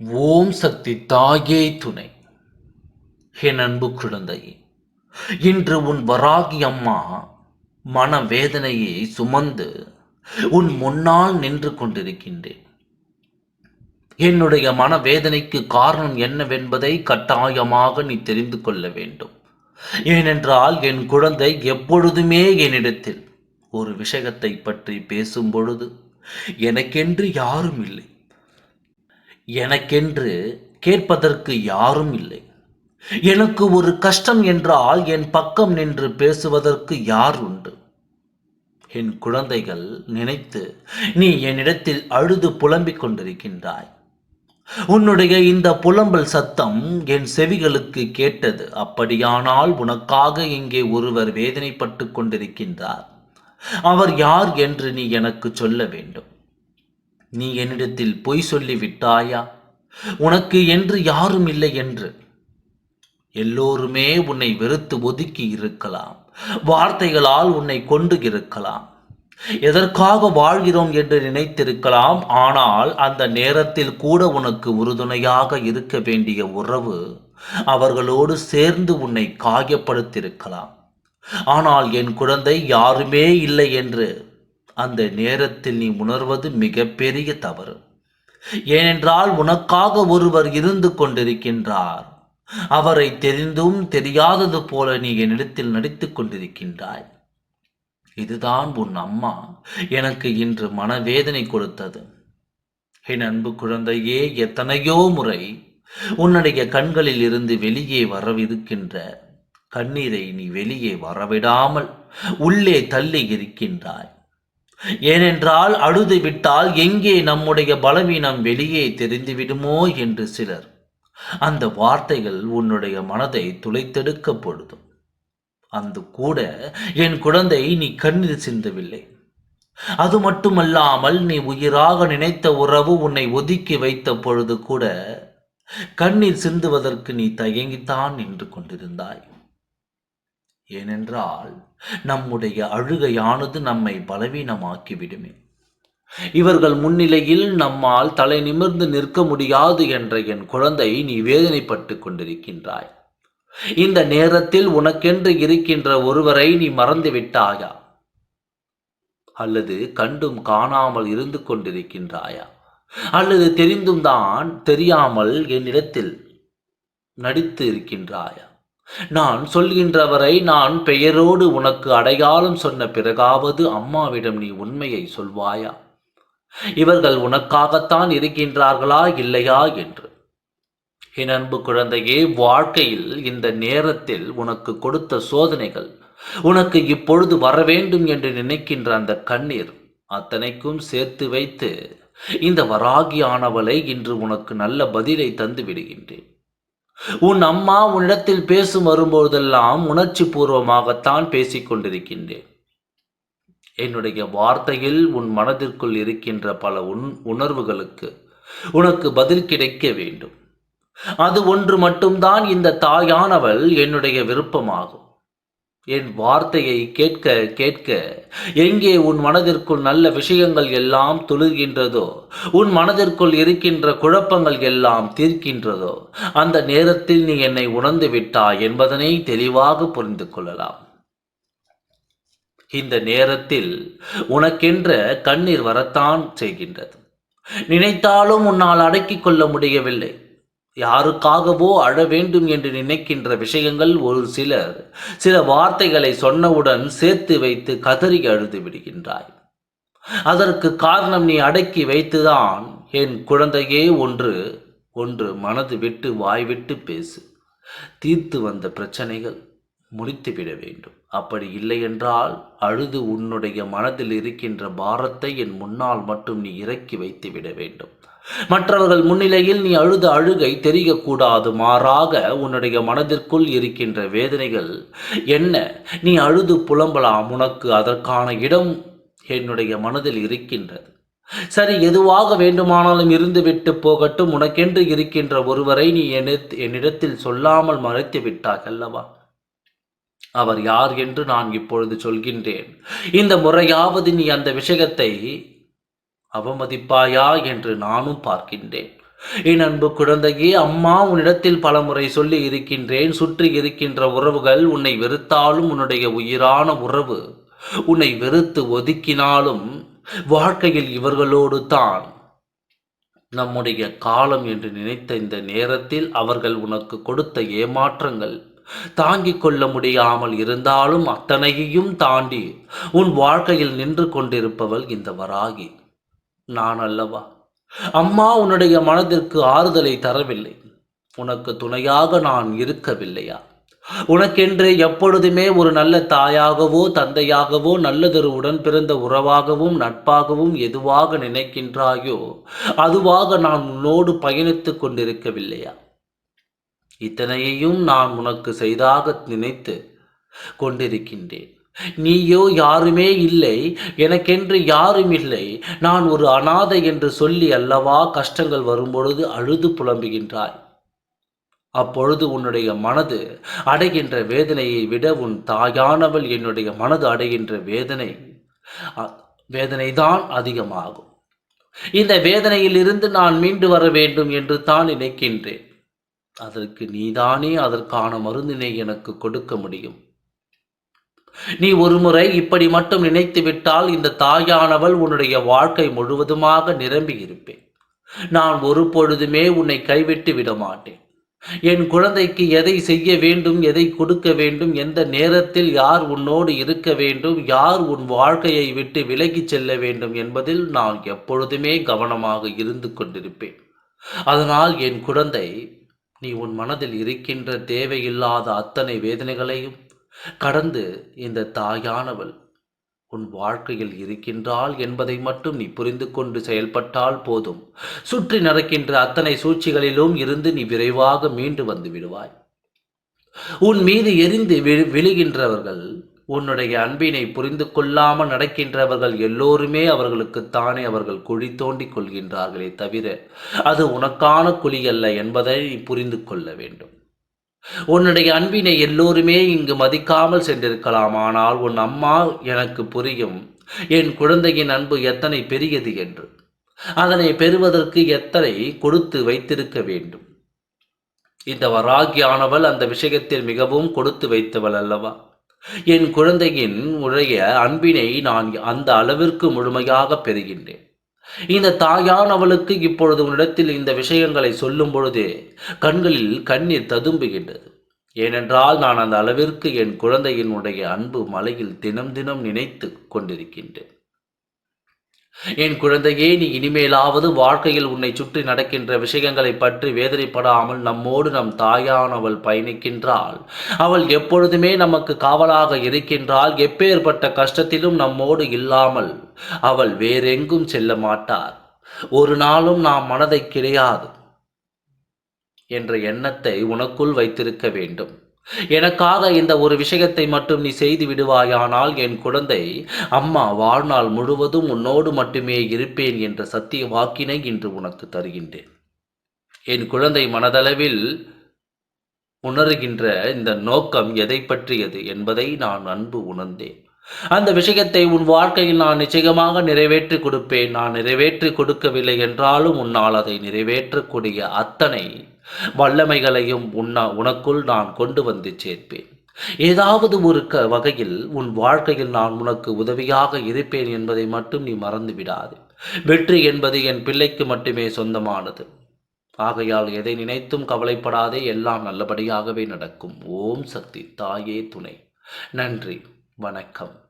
ஓம் சக்தி தாயே துணை. என் அன்பு குழந்தையே இன்று உன் வராகி அம்மா மனவேதனையை சுமந்து உன் முன்னால் நின்று கொண்டிருக்கின்றேன். என்னுடைய மனவேதனைக்கு காரணம் என்னவென்பதை கட்டாயமாக நீ தெரிந்து கொள்ள வேண்டும். ஏனென்றால் என் குழந்தை எப்பொழுதுமே என்னிடத்தில் ஒரு விஷயத்தை பற்றி பேசும் பொழுது எனக்கென்று யாரும் இல்லை. எனக்கென்று கேட்பதற்கு யாரும் இல்லை. எனக்கு ஒரு கஷ்டம் என்றால் என் பக்கம் நின்று பேசுவதற்கு யார் உண்டு? என் குழந்தைகள் நினைத்து நீ என்னிடத்தில் அழுது புலம்பிக் கொண்டிருக்கின்றாய். உன்னுடைய இந்த புலம்பல் சத்தம் என் செவிகளுக்கு கேட்டது. அப்படியானால் உனக்காக இங்கே ஒருவர் வேதனைப்பட்டு கொண்டிருக்கின்றார். அவர் யார் என்று நீ எனக்கு சொல்ல வேண்டும். நீ என்னிடத்தில் பொய் சொல்லி விட்டாயா உனக்கு என்று யாரும் இல்லை என்று. எல்லோருமே உன்னை வெறுத்து ஒதுக்கி இருக்கலாம். வார்த்தைகளால் உன்னை கொண்டு இருக்கலாம். எதற்காக வாழ்கிறோம் என்று நினைத்திருக்கலாம். ஆனால் அந்த நேரத்தில் கூட உனக்கு உறுதுணையாக இருக்க வேண்டிய உறவு அவர்களோடு சேர்ந்து உன்னை காயப்படுத்தியிருக்கலாம். ஆனால் என் குழந்தை யாருமே இல்லை என்று அந்த நேரத்தில் நீ உணர்வது மிகப்பெரிய தவறு. ஏனென்றால் உனக்காக ஒருவர் இருந்து கொண்டிருக்கின்றார். அவரை தெரிந்தும் தெரியாதது போல நீ என்னிடத்தில் நடித்துக் கொண்டிருக்கின்றாய். இதுதான் உன் அம்மா எனக்கு இன்று மனவேதனை கொடுத்தது. என் அன்பு குழந்தையே எத்தனையோ முறை உன்னுடைய கண்களில் இருந்து வெளியே வரவிருக்கின்ற கண்ணீரை நீ வெளியே வரவிடாமல் உள்ளே தள்ளி இருக்கின்றாய். ஏனென்றால் அழுது விட்டால் எங்கே நம்முடைய பலவீனம் வெளியே தெரிந்துவிடுமோ என்று சிலர். அந்த வார்த்தைகள் உன்னுடைய மனதை துளைத்தெடுக்க பொழுதும் அந்த கூட என் குழந்தை நீ கண்ணீர் சிந்தவில்லை. அது மட்டுமல்லாமல் நீ உயிராக நினைத்த உறவு உன்னை ஒதுக்கி வைத்த பொழுது கூட கண்ணீர் சிந்துவதற்கு நீ தயங்கித்தான் நின்று கொண்டிருந்தாய். ஏனென்றால் நம்முடைய அழுகையானது நம்மை பலவீனமாக்கிவிடுமே. இவர்கள் முன்னிலையில் நம்மால் தலை நிமிர்ந்து நிற்க முடியாது என்ற என் குழந்தை நீ வேதனைப்பட்டு கொண்டிருக்கின்றாய். இந்த நேரத்தில் உனக்கென்று இருக்கின்ற ஒருவரை நீ மறந்து விட்டாயா? அல்லது கண்டும் காணாமல் இருந்து கொண்டிருக்கின்றாயா? அல்லது தெரிந்தும் தான் தெரியாமல் என்னிடத்தில் நடித்து இருக்கின்றாயா? நான் சொல்கின்றவரை நான் பெயரோடு உனக்கு அடையாளம் சொன்ன பிறகாவது அம்மாவிடம் நீ உண்மையை சொல்வாயா? இவர்கள் உனக்காகத்தான் இருக்கின்றார்களா இல்லையா என்று. என் அன்பு குழந்தையே வாழ்க்கையில் இந்த நேரத்தில் உனக்கு கொடுத்த சோதனைகள் உனக்கு இப்பொழுது வர வேண்டும் என்று நினைக்கின்ற அந்த கண்ணீர் அத்தனைக்கும் சேர்த்து வைத்து இந்த வராகி ஆனவளை இன்று உனக்கு நல்ல பதிலை தந்து விடுகின்றேன். உன் அம்மா உன்னிடத்தில் பேசும் வரும்போதெல்லாம் உணர்ச்சி பூர்வமாகத்தான் பேசிக்கொண்டிருக்கின்றேன் என்னுடைய வார்த்தையில் உன் மனதிற்குள் இருக்கின்ற பல உன் உணர்வுகளுக்கு உனக்கு பதில் கிடைக்க வேண்டும். அது ஒன்று மட்டும்தான் இந்த தாயானவள் என்னுடைய விருப்பமாகும். என் வார்த்தையை கேட்க கேட்க எங்கே உன் மனதிற்குள் நல்ல விஷயங்கள் எல்லாம் துளிர்கின்றதோ உன் மனதிற்குள் இருக்கின்ற குழப்பங்கள் எல்லாம் தீர்க்கின்றதோ அந்த நேரத்தில் நீ என்னை உணர்ந்து விட்டாய் என்பதனை தெளிவாக புரிந்து கொள்ளலாம். இந்த நேரத்தில் உனக்கென்ற கண்ணீர் வரத்தான் செய்கின்றது. நினைத்தாலும் உன்னால் அடக்கிக் கொள்ள முடியவில்லை. யாருக்காகவோ அழ வேண்டும் என்று நினைக்கின்ற விஷயங்கள் ஒரு சிலர் சில வார்த்தைகளை சொன்னவுடன் சேர்த்து வைத்து கதறி அழுது விடுகின்றாய். அதற்கு காரணம் நீ அடக்கி வைத்துதான். என் குழந்தையே ஒன்று ஒன்று மனது விட்டு வாய்விட்டு பேசு. தீர்த்து வந்த பிரச்சனைகள் முடித்துவிட வேண்டும். அப்படி இல்லையென்றால் அழுது உன்னுடைய மனதில் இருக்கின்ற பாரத்தை என் முன்னால் மட்டும் நீ இறக்கி வைத்து விட வேண்டும். மற்றவர்கள் முன்னிலையில் நீ அழுத அழுகை தெரியக்கூடாது மாறாக உன்னுடைய மனதிற்குள் இருக்கின்ற வேதனைகள் என்ன? நீ அழுது புலம்பலாம். உனக்கு அதற்கான இடம் என்னுடைய மனதில் இருக்கின்றது. சரி எதுவாக வேண்டுமானாலும் இருந்துவிட்டு போகட்டும். உனக்கென்று இருக்கின்ற ஒருவரை நீ என்னிடத்தில் சொல்லாமல் மறைத்து விட்டாய் அல்லவா? அவர் யார் என்று நான் இப்பொழுது சொல்கின்றேன். இந்த முறையாவது நீ அந்த விஷயத்தை அவமதிப்பாயா என்று நானும் பார்க்கின்றேன். என் அன்பு குழந்தையே அம்மா உன்னிடத்தில் பலமுறை சொல்லி இருக்கின்றேன். சுற்றி இருக்கின்ற உறவுகள் உன்னை வெறுத்தாலும் உன்னுடைய உயிரான உறவு உன்னை வெறுத்து ஒதுக்கினாலும் வாழ்க்கையில் இவர்களோடு தான். நம்முடைய காலம் என்று நினைத்த இந்த நேரத்தில் அவர்கள் உனக்கு கொடுத்த ஏமாற்றங்கள் தாங்கிக் கொள்ள முடியாமல் இருந்தாலும் அத்தனையையும் தாண்டி உன் வாழ்க்கையில் நின்று கொண்டிருப்பவள் இந்த வராகி. நான் அல்லவா? அம்மா உன்னுடைய மனதிற்கு ஆறுதலை தரவில்லை. உனக்கு துணையாக நான் இருக்கவில்லையா? உனக்கென்று எப்பொழுதுமே ஒரு நல்ல தாயாகவோ தந்தையாகவோ நல்லதொரு உடன் பிறந்த உறவாகவும் நட்பாகவும் எதுவாக நினைக்கின்றாயோ அதுவாக நான் உன்னோடு பயணித்துக் கொண்டிருக்கவில்லையா? இத்தனையையும் நான் உனக்கு செய்தாக நினைத்து கொண்டிருக்கின்றேன். நீயோ யாருமே இல்லை எனக்கென்று யாரும் இல்லை. நான் ஒரு அனாதை என்று சொல்லி அல்லவா கஷ்டங்கள் வரும்பொழுது அழுது புலம்புகின்றாய். அப்பொழுது உன்னுடைய மனது அடைகின்ற வேதனையை விட உன் தாயானவள் என்னுடைய மனது அடைகின்ற வேதனை வேதனைதான் அதிகமாகும். இந்த வேதனையிலிருந்து நான் மீண்டு வர வேண்டும் என்று தான் நினைக்கின்றேன். அதற்கு நீதானே அதற்கான மருந்தினை எனக்கு கொடுக்க முடியும். நீ ஒருமுறை இப்படி மட்டும் நினைத்து விட்டால் இந்த தாயானவள் உன்னுடைய வாழ்க்கை முழுவதுமாக நிரம்பி இருப்பேன். நான் ஒரு பொழுதுமே உன்னை கைவிட்டு விட மாட்டேன். என் குழந்தைக்கு எதை செய்ய வேண்டும் எதை கொடுக்க வேண்டும் எந்த நேரத்தில் யார் உன்னோடு இருக்க வேண்டும் யார் உன் வாழ்க்கையை விட்டு விலகிச் செல்ல வேண்டும் என்பதில் நான் எப்பொழுதுமே கவனமாக இருந்து கொண்டிருப்பேன். அதனால் என் குழந்தை நீ உன் மனதில் இருக்கின்ற தேவையில்லாத அத்தனை வேதனைகளையும் கடந்து இந்த தாயானவள் உன் வாழ்க்கையில் இருக்கின்றாள் என்பதை மட்டும் நீ புரிந்து கொண்டு செயல்பட்டால் போதும். சுற்றி நடக்கின்ற அத்தனை சூழ்ச்சிகளிலும் இருந்து நீ விரைவாக மீண்டு வந்து விடுவாய். உன் மீது எரிந்து விழுகின்றவர்கள் உன்னுடைய அன்பினை புரிந்து கொள்ளாமல் நடக்கின்றவர்கள் எல்லோருமே அவர்களுக்கு தானே அவர்கள் குழி தோண்டிக் கொள்கின்றார்களே தவிர அது உனக்கான குழி அல்ல என்பதை புரிந்து கொள்ள வேண்டும். உன்னுடைய அன்பினை எல்லோருமே இங்கு மதிக்காமல் சென்றிருக்கலாம். ஆனால் உன் அம்மா எனக்கு புரியும் என் குழந்தையின் அன்பு எத்தனை பெரியது என்று. அதனை பெறுவதற்கு எத்தனை கொடுத்து வைத்திருக்க வேண்டும். இந்த வராகியானவள் அந்த விஷயத்தில் மிகவும் கொடுத்து வைத்தவள் அல்லவா? என் குழந்தையின் உடைய அன்பினை நான் அந்த அளவிற்கு முழுமையாக பெறுகின்றேன். இந்த தாயானவளுக்கு இப்பொழுது உன்னிடத்தில் இந்த விஷயங்களை சொல்லும் பொழுதே கண்களில் கண்ணீர் ததும்புகின்றது. ஏனென்றால் நான் அந்த அளவிற்கு என் குழந்தையினுடைய அன்பு மலையில் தினம் தினம் நினைத்து கொண்டிருக்கின்றேன். என் குழந்தையே நீ இனிமேலாவது வாழ்க்கையில் உன்னை சுற்றி நடக்கின்ற விஷயங்களை பற்றி வேதனைப்படாமல் நம்மோடு நம் தாயானவள் பயணிக்கின்றாள். அவள் எப்பொழுதுமே நமக்கு காவலாக இருக்கின்றாள். எப்பேற்பட்ட கஷ்டத்திலும் நம்மோடு இல்லாமல் அவள் வேறெங்கும் செல்ல மாட்டார். ஒரு நாளும் நாம் மனதை கிடையாது என்ற எண்ணத்தை உனக்குள் வைத்திருக்க வேண்டும். எனக்காக இந்த ஒரு விஷயத்தை மட்டும் நீ செய்து விடுவாயானால் என் குழந்தை அம்மா வாழ்நாள் முழுவதும் உன்னோடு மட்டுமே இருப்பேன் என்ற சத்திய வாக்கினை இன்று உனக்கு தருகின்றேன். என் குழந்தை மனதளவில் உணர்கின்ற இந்த நோக்கம் எதை பற்றியது என்பதை நான் அன்பு உணர்ந்தேன். அந்த விஷயத்தை உன் வாழ்க்கையில் நான் நிச்சயமாக நிறைவேற்றி கொடுப்பேன். நான் நிறைவேற்றி கொடுக்கவில்லை என்றாலும் உன்னால் அதை நிறைவேற்றக்கூடிய அத்தனை வல்லமைகளையும் உன்ன உனக்குள் நான் கொண்டு வந்து சேர்ப்பேன். ஏதாவது ஒரு க வகையில் உன் வாழ்க்கையில் நான் உனக்கு உதவியாக இருப்பேன் என்பதை மட்டும் நீ மறந்து விடாது. வெற்றி என்பது என் பிள்ளைக்கு மட்டுமே சொந்தமானது. ஆகையால் எதை நினைத்தும் கவலைப்படாதே எல்லாம் நல்லபடியாகவே நடக்கும். ஓம் சக்தி தாயே துணை. நன்றி. வணக்கம்.